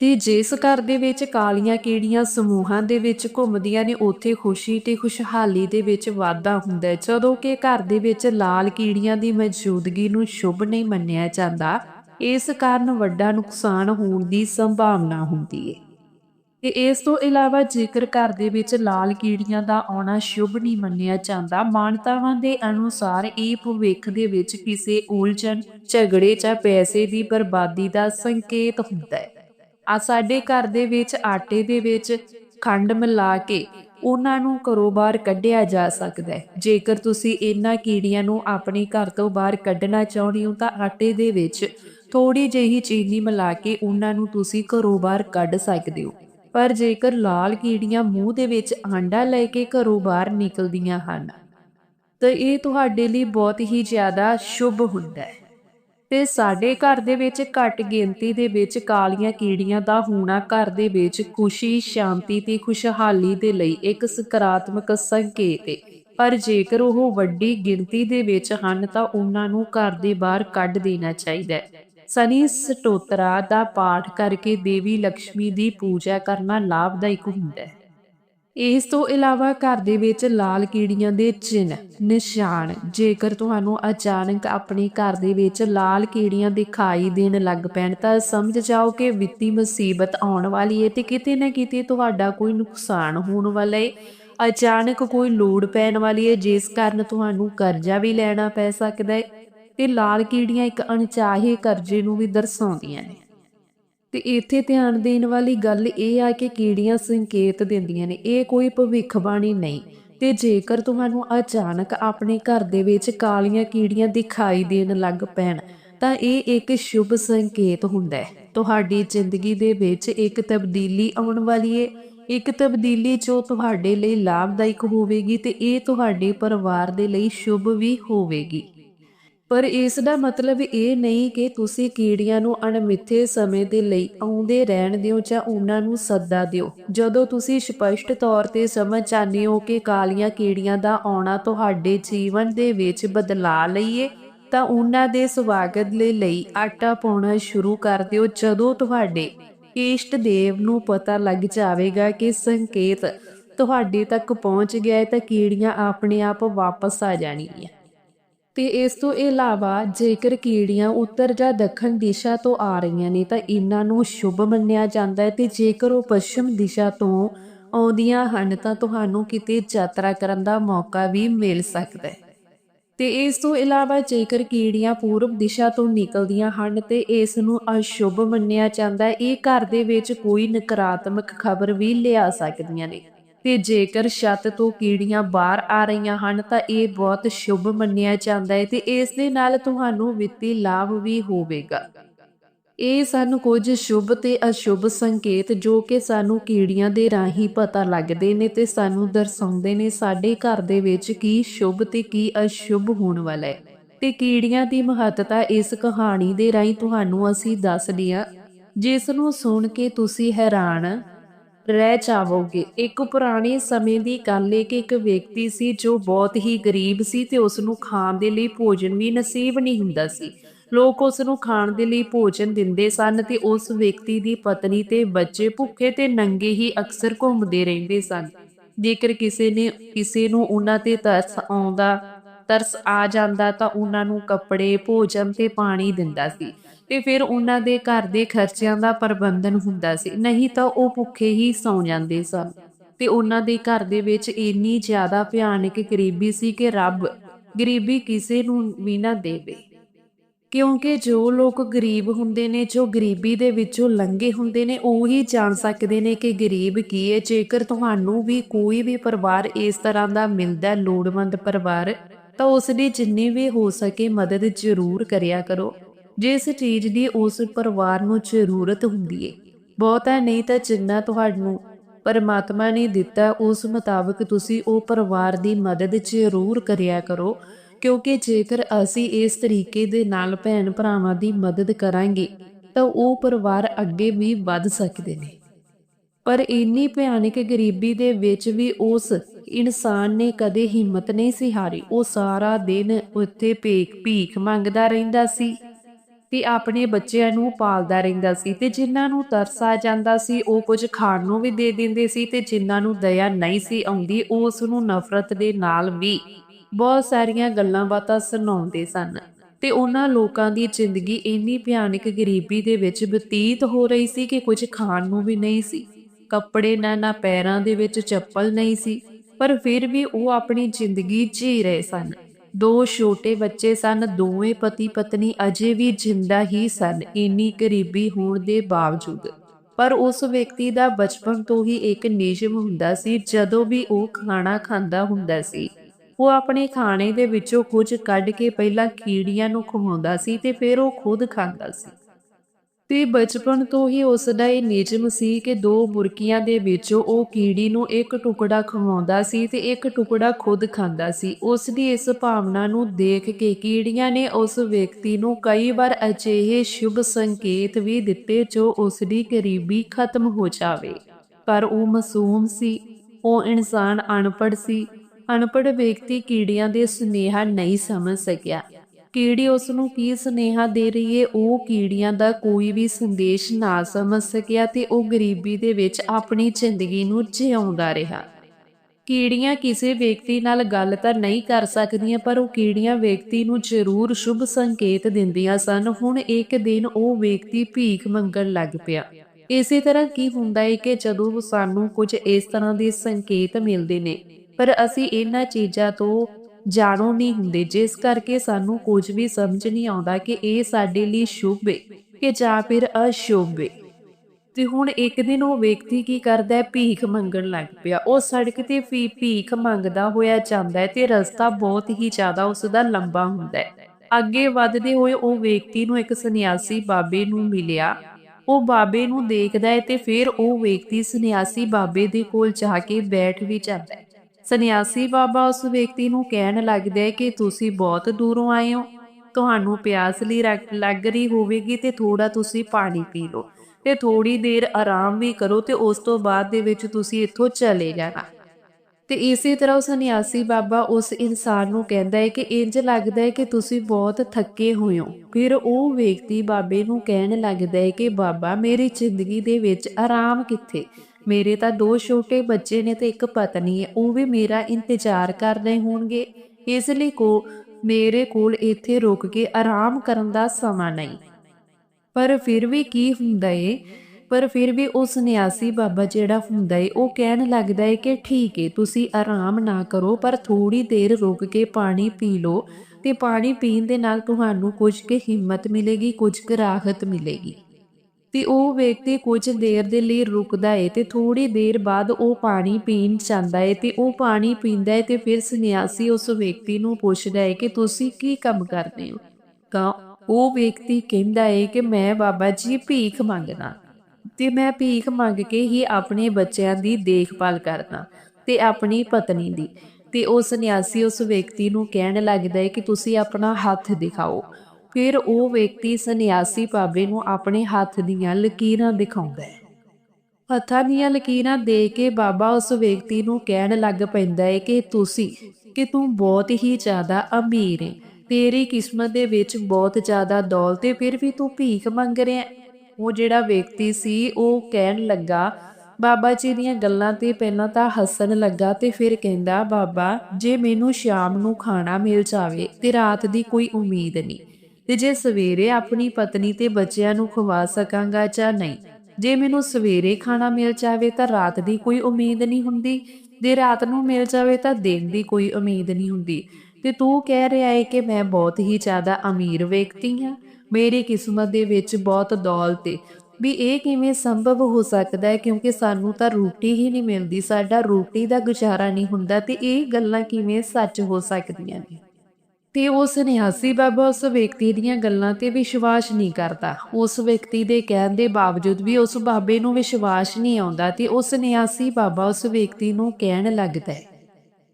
ਤੇ ਜਿਸ ਘਰ ਦੇ ਵਿੱਚ ਕਾਲੀਆਂ ਕੀੜੀਆਂ ਸਮੂਹਾਂ ਦੇ ਵਿੱਚ ਘੁੰਮਦੀਆਂ ਨੇ, ਉੱਥੇ ਖੁਸ਼ੀ ਤੇ ਖੁਸ਼ਹਾਲੀ ਦੇ ਵਿੱਚ ਵਾਧਾ ਹੁੰਦਾ ਹੈ। ਜਦੋਂ ਕਿ ਘਰ ਦੇ ਵਿੱਚ ਲਾਲ ਕੀੜੀਆਂ ਦੀ ਮੌਜੂਦਗੀ ਨੂੰ ਸ਼ੁਭ ਨਹੀਂ ਮੰਨਿਆ ਜਾਂਦਾ, ਇਸ ਕਾਰਨ ਵੱਡਾ ਨੁਕਸਾਨ ਹੋਣ ਦੀ ਸੰਭਾਵਨਾ ਹੁੰਦੀ ਹੈ। ਤੇ ਇਸ ਤੋਂ ਇਲਾਵਾ ਜੇਕਰ ਘਰ ਦੇ ਵਿੱਚ ਲਾਲ ਕੀੜੀਆਂ ਦਾ ਆਉਣਾ ਸ਼ੁਭ ਨਹੀਂ ਮੰਨਿਆ ਜਾਂਦਾ, ਮਾਨਤਾਵਾਂ ਦੇ ਅਨੁਸਾਰ ਇਹ ਭਵਿੱਖ ਦੇ ਵਿੱਚ ਕਿਸੇ ਉਲਝਣ, ਝਗੜੇ ਜਾਂ ਪੈਸੇ ਦੀ ਬਰਬਾਦੀ ਦਾ ਸੰਕੇਤ ਹੁੰਦਾ ਹੈ। ਆ ਸਾਡੇ ਘਰ ਦੇ ਵਿੱਚ ਆਟੇ ਦੇ ਵਿੱਚ ਖੰਡ ਮਿਲਾ ਕੇ ਉਹਨਾਂ ਨੂੰ ਘਰੋਂ ਬਾਹਰ ਕੱਢਿਆ ਜਾ ਸਕਦਾ ਹੈ। ਜੇਕਰ ਤੁਸੀਂ ਇਹਨਾਂ ਕੀੜੀਆਂ ਨੂੰ ਆਪਣੇ ਘਰ ਤੋਂ ਬਾਹਰ ਕੱਢਣਾ ਚਾਹੁੰਦੇ ਹੋ ਤਾਂ ਆਟੇ ਦੇ ਵਿੱਚ ਥੋੜੀ ਜਿਹੀ ਚੀਨੀ ਮਿਲਾ ਕੇ ਉਹਨਾਂ ਨੂੰ ਤੁਸੀਂ ਘਰੋਂ ਬਾਹਰ ਕੱਢ ਸਕਦੇ ਹੋ। ਪਰ ਜੇਕਰ ਲਾਲ ਕੀੜੀਆਂ ਮੂੰਹ ਦੇ ਵਿੱਚ ਆਂਡਾ ਲੈ ਕੇ ਘਰੋਂ ਬਾਹਰ ਨਿਕਲਦੀਆਂ ਹਨ, ਤਾਂ ਇਹ ਤੁਹਾਡੇ ਲਈ ਬਹੁਤ ਹੀ ਜ਼ਿਆਦਾ ਸ਼ੁਭ ਹੁੰਦਾ ਹੈ। ਤੇ ਸਾਡੇ ਘਰ ਦੇ ਵਿੱਚ ਘੱਟ ਗਿਣਤੀ ਦੇ ਵਿੱਚ ਕਾਲੀਆਂ ਕੀੜੀਆਂ ਦਾ ਹੋਣਾ ਘਰ ਦੇ ਵਿੱਚ ਖੁਸ਼ੀ, ਸ਼ਾਂਤੀ ਤੇ ਖੁਸ਼ਹਾਲੀ ਦੇ ਲਈ ਇੱਕ ਸਕਾਰਾਤਮਕ ਸੰਕੇਤ ਹੈ ਪਰ ਜੇਕਰ ਉਹ ਵੱਡੀ ਗਿਣਤੀ ਦੇ ਵਿੱਚ ਹਨ, ਤਾਂ ਉਹਨਾਂ ਨੂੰ ਘਰ ਦੇ ਬਾਹਰ ਕੱਢ ਦੇਣਾ ਚਾਹੀਦਾ ਹੈ। ਸਨੀ ਸਟੋਤਰਾ ਦਾ ਪਾਠ ਕਰਕੇ ਦੇਵੀ ਲక్ష్ਮੀ ਦੀ ਪੂਜਾ ਕਰਨਾ ਲਾਭਦਾਇਕ ਹੁੰਦਾ ਹੈ। ਇਸ ਤੋਂ ਇਲਾਵਾ ਘਰ ਦੇ ਵਿੱਚ ਲਾਲ ਕੀੜੀਆਂ ਦੇ ਚਿੰਨ੍ਹ, ਨਿਸ਼ਾਨ, ਜੇਕਰ ਤੁਹਾਨੂੰ ਅਚਾਨਕ ਆਪਣੇ ਘਰ ਦੇ ਵਿੱਚ ਲਾਲ ਕੀੜੀਆਂ ਦਿਖਾਈ ਦੇਣ ਲੱਗ ਪੈਣ, ਤਾਂ ਸਮਝ ਜਾਓ ਕਿ ਵਿੱਤੀ ਮੁਸੀਬਤ ਆਉਣ ਵਾਲੀ ਹੈ ਤੇ ਕਿਤੇ ਨਾ ਕਿਤੇ ਤੁਹਾਡਾ ਕੋਈ ਨੁਕਸਾਨ ਹੋਣ ਵਾਲਾ ਹੈ। ਅਚਾਨਕ ਕੋਈ ਲੋੜ ਪੈਣ ਵਾਲੀ ਹੈ, ਜਿਸ ਕਾਰਨ ਤੁਹਾਨੂੰ ਕਰਜ਼ਾ ਵੀ ਲੈਣਾ ਪੈ ਸਕਦਾ ਹੈ। ਤੇ ਲਾਲ ਕੀੜੀਆਂ ਇੱਕ ਅਣਚਾਹੇ ਕਰਜ਼ੇ ਨੂੰ ਵੀ ਦਰਸਾਉਂਦੀਆਂ ਨੇ। ਤੇ ਇੱਥੇ ਧਿਆਨ ਦੇਣ ਵਾਲੀ ਗੱਲ ਇਹ ਆ ਕਿ ਕੀੜੀਆਂ ਸੰਕੇਤ ਦਿੰਦੀਆਂ ਨੇ। ਇਹ ਕੋਈ ਭਵਿੱਖਬਾਣੀ ਨਹੀਂ। ਤੇ ਜੇਕਰ ਤੁਹਾਨੂੰ ਅਚਾਨਕ ਆਪਣੇ ਘਰ ਦੇ ਵਿੱਚ ਕਾਲੀਆਂ ਕੀੜੀਆਂ ਦਿਖਾਈ ਦੇਣ ਲੱਗ ਪੈਣ, ਤਾਂ ਇਹ ਇੱਕ ਸ਼ੁਭ ਸੰਕੇਤ ਹੁੰਦਾ ਹੈ। ਤੁਹਾਡੀ ਜ਼ਿੰਦਗੀ ਦੇ ਵਿੱਚ ਇੱਕ ਤਬਦੀਲੀ ਆਉਣ ਵਾਲੀ ਹੈ ਇੱਕ ਤਬਦੀਲੀ ਜੋ ਤੁਹਾਡੇ ਲਈ ਲਾਭਦਾਇਕ ਹੋਵੇਗੀ ਤੇ ਇਹ ਤੁਹਾਡੇ ਪਰਿਵਾਰ ਦੇ ਲਈ ਸ਼ੁਭ ਵੀ ਹੋਵੇਗੀ। ਪਰ ਇਸ ਦਾ ਮਤਲਬ ਇਹ ਨਹੀਂ ਕਿ ਤੁਸੀਂ ਕੀੜੀਆਂ ਨੂੰ ਅਣਮਿੱਥੇ ਸਮੇਂ ਦੇ ਲਈ ਆਉਂਦੇ ਰਹਿਣ ਦਿਓ ਜਾਂ ਉਹਨਾਂ ਨੂੰ ਸੱਦਾ ਦਿਓ। ਜਦੋਂ ਤੁਸੀਂ ਸਪਸ਼ਟ ਤੌਰ ਤੇ ਸਮਝ ਜਾਂਦੇ ਹੋ ਕਿ ਕਾਲੀਆਂ ਕੀੜੀਆਂ ਦਾ ਆਉਣਾ ਤੁਹਾਡੇ ਜੀਵਨ ਦੇ ਵਿੱਚ ਬਦਲਾਅ ਲਈਏ, ਤਾਂ ਉਹਨਾਂ ਦੇ ਸਵਾਗਤ ਦੇ ਲਈ ਆਟਾ ਪਾਉਣਾ ਸ਼ੁਰੂ ਕਰ ਦਿਓ ਜਦੋਂ ਤੁਹਾਡੇ ਇਸ਼ਟ ਦੇਵ ਨੂੰ ਪਤਾ ਲੱਗ ਜਾਵੇਗਾ ਕਿ ਸੰਕੇਤ ਤੁਹਾਡੇ ਤੱਕ ਪਹੁੰਚ ਗਿਆ ਹੈ ਤਾਂ ਕੀੜੀਆਂ ਆਪਣੇ ਆਪ ਵਾਪਸ ਆ ਜਾਣਗੀਆਂ। ਤੇ ਇਸ ਤੋਂ ਇਲਾਵਾ ਜੇਕਰ ਕੀੜੀਆਂ ਉੱਤਰ ਜਾਂ ਦੱਖਣ ਦਿਸ਼ਾ ਤੋਂ ਆ ਰਹੀਆਂ ਨੇ ਤਾਂ ਇਹਨਾਂ ਨੂੰ ਸ਼ੁਭ ਮੰਨਿਆ ਜਾਂਦਾ ਹੈ ਤੇ ਜੇਕਰ ਉਹ ਪੱਛਮ ਦਿਸ਼ਾ ਤੋਂ ਆਉਂਦੀਆਂ ਹਨ ਤਾਂ ਤੁਹਾਨੂੰ ਕਿਤੇ ਯਾਤਰਾ ਕਰਨ ਦਾ ਮੌਕਾ ਵੀ ਮਿਲ ਸਕਦਾ ਹੈ। ਤੇ ਇਸ ਤੋਂ ਇਲਾਵਾ ਜੇਕਰ ਕੀੜੀਆਂ ਪੂਰਬ ਦਿਸ਼ਾ ਤੋਂ ਨਿਕਲਦੀਆਂ ਹਨ ਤੇ ਇਸ ਨੂੰ ਅਸ਼ੁਭ ਮੰਨਿਆ ਜਾਂਦਾ ਹੈ, ਇਹ ਘਰ ਦੇ ਵਿੱਚ ਕੋਈ ਨਕਾਰਾਤਮਕ ਖਬਰ ਵੀ ਲਿਆ ਸਕਦੀਆਂ ਨੇ। ਤੇ ਜੇਕਰ ਛੱਤ ਤੋਂ ਕੀੜੀਆਂ ਬਾਹਰ ਆ ਰਹੀਆਂ ਹਨ, ਤਾਂ ਇਹ ਬਹੁਤ ਸ਼ੁਭ ਮੰਨਿਆ ਜਾਂਦਾ ਹੈ ਤੇ ਇਸ ਦੇ ਨਾਲ ਤੁਹਾਨੂੰ ਵਿੱਤੀ ਲਾਭ ਵੀ ਹੋਵੇਗਾ। ਇਹ ਸਾਨੂੰ ਕੁਝ ਸ਼ੁਭ ਤੇ ਅਸ਼ੁਭ ਸੰਕੇਤ ਜੋ ਕਿ ਸਾਨੂੰ ਕੀੜੀਆਂ ਦੇ ਰਾਹੀਂ ਪਤਾ ਲੱਗਦੇ ਨੇ ਤੇ ਸਾਨੂੰ ਦਰਸਾਉਂਦੇ ਨੇ ਸਾਡੇ ਘਰ ਦੇ ਵਿੱਚ ਕੀ ਸ਼ੁਭ ਤੇ ਕੀ ਅਸ਼ੁਭ ਹੋਣ ਵਾਲਾ ਹੈ। ਤੇ ਕੀੜੀਆਂ ਦੀ ਮਹੱਤਤਾ ਇਸ ਕਹਾਣੀ ਦੇ ਰਾਹੀਂ ਤੁਹਾਨੂੰ ਅਸੀਂ ਦੱਸਦੇ ਹਾਂ। ਜਿਸ ਨੂੰ ਸੁਣ ਕੇ ਤੁਸੀਂ ਹੈਰਾਨ ਰਹਿ ਜਾਵੋਗੇ। ਇੱਕ ਪੁਰਾਣੇ ਸਮੇਂ ਦੀ ਗੱਲ ਹੈ ਕਿ ਇੱਕ ਵਿਅਕਤੀ ਸੀ ਜੋ ਬਹੁਤ ਹੀ ਗਰੀਬ ਸੀ ਤੇ ਉਸ ਨੂੰ ਖਾਣ ਦੇ ਲਈ ਭੋਜਨ ਵੀ ਨਸੀਬ ਨਹੀਂ ਹੁੰਦਾ ਸੀ। ਲੋਕ ਉਸ ਨੂੰ ਖਾਣ ਦੇ ਲਈ ਭੋਜਨ ਦਿੰਦੇ ਸਨ ਤੇ ਉਸ ਵਿਅਕਤੀ ਦੀ ਪਤਨੀ ਤੇ ਬੱਚੇ ਭੁੱਖੇ ਤੇ ਨੰਗੇ ਹੀ ਅਕਸਰ ਘੁੰਮਦੇ ਰਹਿੰਦੇ ਸਨ। ਜੇਕਰ ਕਿਸੇ ਨੇ, ਕਿਸੇ ਨੂੰ ਉਹਨਾਂ ਤੇ ਤਰਸ ਆਉਂਦਾ, ਤਰਸ ਆ ਜਾਂਦਾ ਤਾਂ ਉਹਨਾਂ ਨੂੰ ਕੱਪੜੇ, ਭੋਜਨ ਤੇ ਪਾਣੀ ਦਿੰਦਾ ਸੀ। ਤੇ ਫਿਰ ਉਹਨਾਂ ਦੇ ਘਰ ਦੇ ਖਰਚਿਆਂ ਦਾ ਪ੍ਰਬੰਧਨ ਹੁੰਦਾ ਸੀ। ਨਹੀਂ ਤਾਂ ਉਹ ਭੁੱਖੇ ਹੀ ਸੌਂ ਜਾਂਦੇ ਸਨ ਤੇ ਉਹਨਾਂ ਦੇ ਘਰ ਦੇ ਵਿੱਚ ਇੰਨੀ ਜ਼ਿਆਦਾ ਭਿਆਨਕ ਗਰੀਬੀ ਸੀ ਕਿ ਰੱਬ ਗਰੀਬੀ ਕਿਸੇ ਨੂੰ ਵੀ ਨਾ ਦੇਵੇ। ਕਿਉਂਕਿ ਜੋ ਲੋਕ ਗਰੀਬ ਹੁੰਦੇ ਨੇ, ਜੋ ਗਰੀਬੀ ਦੇ ਵਿੱਚੋਂ ਲੰਘੇ ਹੁੰਦੇ ਨੇ, ਉਹ ਹੀ ਜਾਣ ਸਕਦੇ ਨੇ ਕਿ ਗਰੀਬ ਕੀ ਹੈ। ਜੇਕਰ ਤੁਹਾਨੂੰ ਵੀ ਕੋਈ ਵੀ ਪਰਿਵਾਰ ਇਸ ਤਰ੍ਹਾਂ ਦਾ ਮਿਲਦਾ, ਲੋੜਵੰਦ ਪਰਿਵਾਰ, ਤਾਂ ਉਸ ਦੀ ਜਿੰਨੀ ਵੀ ਹੋ ਸਕੇ ਮਦਦ ਜ਼ਰੂਰ ਕਰਿਆ ਕਰੋ। ਜਿਸ ਚੀਜ਼ ਦੀ ਉਸ ਪਰਿਵਾਰ ਨੂੰ ਜ਼ਰੂਰਤ ਹੁੰਦੀ ਏ। ਬਹੁਤਾ ਨਹੀਂ ਤਾਂ ਜਿੰਨਾ ਤੁਹਾਨੂੰ ਪਰਮਾਤਮਾ ਨੇ ਦਿੱਤਾ, ਉਸ ਮੁਤਾਬਕ ਤੁਸੀਂ ਉਹ ਪਰਿਵਾਰ ਦੀ ਮਦਦ ਜ਼ਰੂਰ ਕਰਿਆ ਕਰੋ, ਕਿਉਂਕਿ ਜੇਕਰ ਅਸੀਂ ਇਸ ਤਰੀਕੇ ਦੇ ਨਾਲ ਭੈਣ ਭਰਾਵਾਂ ਦੀ ਮਦਦ ਕਰਾਂਗੇ, ਤਾਂ ਉਹ ਪਰਿਵਾਰ ਅੱਗੇ ਵੀ ਵੱਧ ਸਕਦੇ ਨੇ। ਪਰ ਇੰਨੀ ਭਿਆਨਕ ਗਰੀਬੀ ਦੇ ਵਿੱਚ ਵੀ ਉਸ ਇਨਸਾਨ ਨੇ ਕਦੇ ਹਿੰਮਤ ਨਹੀਂ ਸੀ ਹਾਰੀ ਉਹ ਸਾਰਾ ਦਿਨ ਉੱਥੇ ਭੀਖ ਭੀਖ ਮੰਗਦਾ ਰਹਿੰਦਾ ਸੀ। ਤੇ ਆਪਣੇ ਬੱਚਿਆਂ ਨੂੰ ਪਾਲਦਾ ਰਹਿੰਦਾ ਸੀ ਤੇ ਜਿਨ੍ਹਾਂ ਨੂੰ ਤਰਸ ਆ ਜਾਂਦਾ ਸੀ, ਉਹ ਕੁਝ ਖਾਣ ਨੂੰ ਵੀ ਦੇ ਦਿੰਦੇ ਸੀ ਤੇ ਜਿਨ੍ਹਾਂ ਨੂੰ ਦਇਆ ਨਹੀਂ ਸੀ ਆਉਂਦੀ, ਉਹ ਉਸ ਨੂੰ ਨਫ਼ਰਤ ਦੇ ਨਾਲ ਵੀ ਬਹੁਤ ਸਾਰੀਆਂ ਗੱਲਾਂ ਬਾਤਾਂ ਸੁਣਾਉਂਦੇ ਸਨ ਤੇ ਉਹਨਾਂ ਲੋਕਾਂ ਦੀ ਜ਼ਿੰਦਗੀ ਇੰਨੀ ਭਿਆਨਕ ਗਰੀਬੀ ਦੇ ਵਿੱਚ ਬਤੀਤ ਹੋ ਰਹੀ ਸੀ ਕਿ ਕੁਝ ਖਾਣ ਨੂੰ ਵੀ ਨਹੀਂ ਸੀ, ਕੱਪੜੇ ਨਾ ਨਾ ਪੈਰਾਂ ਦੇ ਵਿੱਚ ਚੱਪਲ ਨਹੀਂ ਸੀ, ਪਰ ਫਿਰ ਵੀ ਉਹ ਆਪਣੀ ਜ਼ਿੰਦਗੀ ਜੀ ਰਹੇ ਸਨ। ਦੋ ਛੋਟੇ ਬੱਚੇ ਸਨ, ਦੋਵੇਂ ਪਤੀ ਪਤਨੀ ਅਜੇ ਵੀ ਜਿੰਦਾ ਹੀ ਸਨ, ਇੰਨੀ ਗਰੀਬੀ ਹੋਣ ਦੇ ਬਾਵਜੂਦ। ਪਰ ਉਸ ਵਿਅਕਤੀ ਦਾ ਬਚਪਨ ਤੋਂ ਹੀ ਇੱਕ ਨਿਯਮ ਹੁੰਦਾ ਸੀ, ਜਦੋਂ ਵੀ ਉਹ ਖਾਣਾ ਖਾਂਦਾ ਹੁੰਦਾ ਸੀ। ਉਹ ਆਪਣੇ ਖਾਣੇ ਦੇ ਵਿੱਚੋਂ ਕੁਝ ਕੱਢ ਕੇ ਪਹਿਲਾਂ ਕੀੜੀਆਂ ਨੂੰ ਖਵਾਉਂਦਾ ਸੀ ਤੇ ਫਿਰ ਉਹ ਖੁਦ ਖਾਂਦਾ ਸੀ। ਤੇ ਬਚਪਨ ਤੋਂ ਹੀ ਉਸ ਦਾ ਇਹ ਨਿਯਮ ਸੀ ਕਿ ਦੋ ਮੁਰਕੀਆਂ ਦੇ ਵਿੱਚੋਂ ਉਹ ਕੀੜੀ ਨੂੰ ਇੱਕ ਟੁਕੜਾ ਖਵਾਉਂਦਾ ਸੀ ਤੇ ਇੱਕ ਟੁਕੜਾ ਖੁਦ ਖਾਂਦਾ ਸੀ। ਉਸ ਦੀ ਇਸ ਭਾਵਨਾ ਨੂੰ ਦੇਖ ਕੇ ਕੀੜੀਆਂ ਨੇ ਉਸ ਵਿਅਕਤੀ ਨੂੰ ਕਈ ਵਾਰ ਅਜਿਹੇ ਸ਼ੁਭ ਸੰਕੇਤ ਵੀ ਦਿੱਤੇ ਜੋ ਉਸ ਦੀ ਗਰੀਬੀ ਖਤਮ ਹੋ ਜਾਵੇ। ਪਰ ਉਹ ਮਾਸੂਮ ਸੀ, ਉਹ ਇਨਸਾਨ ਅਨਪੜ੍ਹ ਸੀ। ਅਨਪੜ੍ਹ ਵਿਅਕਤੀ ਕੀੜੀਆਂ ਦੇ ਸੁਨੇਹਾ ਨਹੀਂ ਸਮਝ ਸਕਿਆ। ਕੀੜੀ ਉਸ ਨੂੰ ਕੀ ਸੁਨੇਹਾ ਦੇ ਰਹੀ ਏ, ਉਹ ਕੀੜੀਆਂ ਦਾ ਕੋਈ ਵੀ ਸੰਦੇਸ਼ ਨਾ ਸਮਝ ਸਕਿਆ ਤੇ ਉਹ ਗਰੀਬੀ ਦੇ ਵਿੱਚ ਆਪਣੀ ਜ਼ਿੰਦਗੀ ਨੂੰ ਜਿਉਂਦਾ ਰਿਹਾ। ਕੀੜੀਆਂ ਕਿਸੇ ਵਿਅਕਤੀ ਨਾਲ ਗੱਲ ਤਾਂ ਨਹੀਂ ਕਰ ਸਕਦੀਆਂ, ਪਰ ਉਹ ਕੀੜੀਆਂ ਵਿਅਕਤੀ ਨੂੰ ਜ਼ਰੂਰ ਸ਼ੁਭ ਸੰਕੇਤ ਦਿੰਦੀਆਂ ਸਨ। ਹੁਣ ਇੱਕ ਦਿਨ ਉਹ ਵਿਅਕਤੀ ਭੀਖ ਮੰਗਣ ਲੱਗ ਪਿਆ। ਇਸੇ ਤਰ੍ਹਾਂ ਕੀ ਹੁੰਦਾ ਹੈ ਕਿ ਜਦੋਂ ਸਾਨੂੰ ਕੁਝ ਇਸ ਤਰ੍ਹਾਂ ਦੇ ਸੰਕੇਤ ਮਿਲਦੇ ਨੇ, ਪਰ ਅਸੀਂ ਇਹਨਾਂ ਚੀਜ਼ਾਂ ਤੋਂ ਜਾਣੋ ਨਹੀਂ ਹੁੰਦੇ। ਜਿਸ ਕਰਕੇ ਸਾਨੂੰ ਕੁਝ ਵੀ ਸਮਝ ਨਹੀਂ ਆਉਂਦਾ ਕਿ ਇਹ ਸਾਡੇ ਲਈ ਸ਼ੁਭ ਹੈ ਕਿ ਜਾਂ ਫਿਰ ਅਸ਼ੁਭ ਹੈ ਤੇ ਹੁਣ ਇੱਕ ਦਿਨ ਉਹ ਵਿਅਕਤੀ ਕੀ ਕਰਦਾ ਹੈ? ਭੀਖ ਮੰਗਣ ਲੱਗ ਪਿਆ। ਉਹ ਸੜਕ ਤੇ ਭੀਖ ਮੰਗਦਾ ਹੋਇਆ ਜਾਂਦਾ ਹੈ ਤੇ ਰਸਤਾ ਬਹੁਤ ਹੀ ਜ਼ਿਆਦਾ ਉਸ ਦਾ ਲੰਬਾ ਹੁੰਦਾ ਹੈ। ਅੱਗੇ ਵੱਧਦੇ ਹੋਏ ਉਹ ਵਿਅਕਤੀ ਨੂੰ ਇੱਕ ਸੰਨਿਆਸੀ ਬਾਬੇ ਨੂੰ ਮਿਲਿਆ। ਉਹ ਬਾਬੇ ਨੂੰ ਦੇਖਦਾ ਹੈ ਤੇ ਫਿਰ ਉਹ ਵਿਅਕਤੀ ਸੰਨਿਆਸੀ ਬਾਬੇ ਦੇ ਕੋਲ ਜਾ ਕੇ ਬੈਠ ਵੀ ਜਾਂਦਾ ਹੈ। ਸੰਨਿਆਸੀ ਬਾਬਾ ਉਸ ਵਿਅਕਤੀ ਨੂੰ ਕਹਿਣ ਲੱਗਦਾ ਹੈ ਕਿ ਤੁਸੀਂ ਬਹੁਤ ਦੂਰੋਂ ਆਏ ਹੋ। ਤੁਹਾਨੂੰ ਪਿਆਸ ਲਈ ਲੱਗ ਰਹੀ ਹੋਵੇਗੀ ਤੇ ਥੋੜਾ ਤੁਸੀਂ ਪਾਣੀ ਪੀ ਲਓ। ਤੇ ਥੋੜੀ ਦੇਰ ਆਰਾਮ ਵੀ ਕਰੋ ਤੇ ਉਸ ਤੋਂ ਬਾਅਦ ਦੇ ਵਿੱਚ ਤੁਸੀਂ ਇੱਥੋਂ ਚਲੇ ਜਾਣਾ। ਤੇ ਇਸੇ ਤਰ੍ਹਾਂ ਉਹ ਸੰਨਿਆਸੀ ਬਾਬਾ ਉਸ ਇਨਸਾਨ ਨੂੰ ਕਹਿੰਦਾ ਹੈ ਕਿ ਇੰਜ ਲੱਗਦਾ ਹੈ ਕਿ ਤੁਸੀਂ ਬਹੁਤ ਥੱਕੇ ਹੋਏ ਹੋ। ਫਿਰ ਉਹ ਵਿਅਕਤੀ ਬਾਬੇ ਨੂੰ ਕਹਿਣ ਲੱਗਦਾ ਹੈ ਕਿ ਬਾਬਾ ਮੇਰੀ ਜ਼ਿੰਦਗੀ ਦੇ ਵਿੱਚ ਆਰਾਮ ਕਿੱਥੇ? ਮੇਰੇ ਤਾਂ ਦੋ ਛੋਟੇ ਬੱਚੇ ਨੇ ਤੇ ਇੱਕ ਪਤਨੀ ਹੈ, ਉਹ ਵੀ ਮੇਰਾ ਇੰਤਜ਼ਾਰ ਕਰ ਰਹੇ ਹੋਣਗੇ। ਇਸ ਲਈ ਕੋ ਮੇਰੇ ਕੋਲ ਇੱਥੇ ਰੁਕ ਕੇ ਆਰਾਮ ਕਰਨ ਦਾ ਸਮਾਂ ਨਹੀਂ। ਪਰ ਫਿਰ ਵੀ ਕੀ ਹੁੰਦਾ ਏ? ਪਰ ਫਿਰ ਵੀ ਉਹ ਸੰਨਿਆਸੀ ਬਾਬਾ ਜਿਹੜਾ ਹੁੰਦਾ ਏ, ਉਹ ਕਹਿਣ ਲੱਗਦਾ ਏ ਕਿ ਠੀਕ ਏ, ਤੁਸੀਂ ਆਰਾਮ ਨਾ ਕਰੋ, ਪਰ ਥੋੜੀ ਦੇਰ ਰੁਕ ਕੇ ਪਾਣੀ ਪੀ ਲਓ ਤੇ ਪਾਣੀ ਪੀਣ ਦੇ ਨਾਲ ਤੁਹਾਨੂੰ ਕੁਝ ਕੁ ਹਿੰਮਤ ਮਿਲੇਗੀ, ਕੁਝ ਕੁ ਰਾਹਤ ਮਿਲੇਗੀ। ਤੇ ਉਹ ਵਿਅਕਤੀ ਕੁਝ ਦੇਰ ਦੇ ਲਈ ਰੁਕਦਾ ਏ ਤੇ ਥੋੜੀ ਦੇਰ ਬਾਅਦ ਉਹ ਪਾਣੀ ਪੀਣ ਜਾਂਦਾ ਏ ਤੇ ਉਹ ਪਾਣੀ ਪੀਂਦਾ ਏ ਤੇ ਫਿਰ ਸੰਨਿਆਸੀ ਉਸ ਵਿਅਕਤੀ ਨੂੰ ਪੁੱਛਦਾ ਏ ਕਿ ਤੁਸੀਂ ਕੀ ਕੰਮ ਕਰਦੇ ਹੋ? ਤਾਂ ਉਹ ਵਿਅਕਤੀ ਕਹਿੰਦਾ ਏ ਕਿ ਮੈਂ ਬਾਬਾ ਜੀ ਭੀਖ ਮੰਗਣਾ ਤੇ ਮੈਂ ਭੀਖ ਮੰਗ ਕੇ ਹੀ ਆਪਣੇ ਬੱਚਿਆਂ ਦੀ ਦੇਖਭਾਲ ਕਰਦਾ ਤੇ ਆਪਣੀ ਪਤਨੀ ਦੀ। ਤੇ ਉਹ ਸੰਨਿਆਸੀ ਉਸ ਵਿਅਕਤੀ ਨੂੰ ਕਹਿਣ ਲੱਗਦਾ ਹੈ ਕਿ ਤੁਸੀਂ ਆਪਣਾ ਹੱਥ ਦਿਖਾਓ। ਫਿਰ ਉਹ ਵਿਅਕਤੀ ਸੰਨਿਆਸੀ ਬਾਬੇ ਨੂੰ ਆਪਣੇ ਹੱਥ ਦੀਆਂ ਲਕੀਰਾਂ ਦਿਖਾਉਂਦਾ ਹੈ। ਹੱਥਾਂ ਦੀਆਂ ਲਕੀਰਾਂ ਦੇ ਕੇ ਬਾਬਾ ਉਸ ਵਿਅਕਤੀ ਨੂੰ ਕਹਿਣ ਲੱਗ ਪੈਂਦਾ ਹੈ ਕਿ ਤੁਸੀਂ, ਕਿ ਤੂੰ ਬਹੁਤ ਹੀ ਜ਼ਿਆਦਾ ਅਮੀਰ ਹੈ। ਤੇਰੀ ਕਿਸਮਤ ਦੇ ਵਿੱਚ ਬਹੁਤ ਜ਼ਿਆਦਾ ਦੌਲਤ ਹੈ, ਫਿਰ ਵੀ ਤੂੰ ਭੀਖ ਮੰਗ ਰਿਹਾ ਉਹ ਜਿਹੜਾ ਵਿਅਕਤੀ ਸੀ, ਉਹ ਕਹਿਣ ਲੱਗਾ, ਬਾਬਾ ਜੀ ਦੀਆਂ ਗੱਲਾਂ ਤੇ ਪਹਿਲਾਂ ਤਾਂ ਹੱਸਣ ਲੱਗਾ ਤੇ ਫਿਰ ਕਹਿੰਦਾ, ਬਾਬਾ, ਜੇ ਮੈਨੂੰ ਸ਼ਾਮ ਨੂੰ ਖਾਣਾ ਮਿਲ ਜਾਵੇ ਤੇ ਰਾਤ ਦੀ ਕੋਈ ਉਮੀਦ ਨਹੀਂ ਤੇ ਜੇ ਸਵੇਰੇ ਆਪਣੀ ਪਤਨੀ ਤੇ ਬੱਚਿਆਂ ਨੂੰ ਖਵਾ ਸਕਾਂਗਾ ਜਾਂ ਨਹੀਂ? ਜੇ ਮੈਨੂੰ ਸਵੇਰੇ ਖਾਣਾ ਮਿਲ ਜਾਵੇ ਤਾਂ ਰਾਤ ਦੀ ਕੋਈ ਉਮੀਦ ਨਹੀਂ ਹੁੰਦੀ। ਜੇ ਰਾਤ ਨੂੰ ਮਿਲ ਜਾਵੇ ਤਾਂ ਦਿਨ ਦੀ ਕੋਈ ਉਮੀਦ ਨਹੀਂ ਹੁੰਦੀ। ਤੇ ਤੂੰ ਕਹਿ ਰਿਹਾ ਏ ਕਿ ਮੈਂ ਬਹੁਤ ਹੀ ਜ਼ਿਆਦਾ ਅਮੀਰ ਵਿਅਕਤੀ ਹਾਂ। ਮੇਰੀ ਕਿਸਮਤ ਦੇ ਵਿੱਚ ਬਹੁਤ ਦੌਲਤ ਏ। ਵੀ ਇਹ ਕਿਵੇਂ ਸੰਭਵ ਹੋ ਸਕਦਾ ਹੈ ਕਿਉਂਕਿ ਸਾਨੂੰ ਤਾਂ ਰੋਟੀ ਹੀ ਨਹੀਂ ਮਿਲਦੀ। ਸਾਡਾ ਰੋਟੀ ਦਾ ਗੁਜ਼ਾਰਾ ਨਹੀਂ ਹੁੰਦਾ ਤੇ ਇਹ ਗੱਲਾਂ ਕਿਵੇਂ ਸੱਚ ਹੋ ਸਕਦੀਆਂ ਨੇ? ਤੇ ਉਸ ਨਿਹਾਸੀ ਬਾਬਾ ਉਸ ਵਿਅਕਤੀ ਦੀਆਂ ਗੱਲਾਂ ਤੇ ਵਿਸ਼ਵਾਸ ਨਹੀਂ ਕਰਦਾ। ਉਸ ਵਿਅਕਤੀ ਦੇ ਕਹਿਣ ਦੇ ਬਾਵਜੂਦ ਵੀ ਉਸ ਬਾਬੇ ਨੂੰ ਵਿਸ਼ਵਾਸ ਨਹੀਂ ਆਉਂਦਾ ਤੇ ਉਸ ਨਿਹਾਸੀ ਬਾਬਾ ਉਸ ਵਿਅਕਤੀ ਨੂੰ ਕਹਿਣ ਲੱਗਦਾ ਹੈ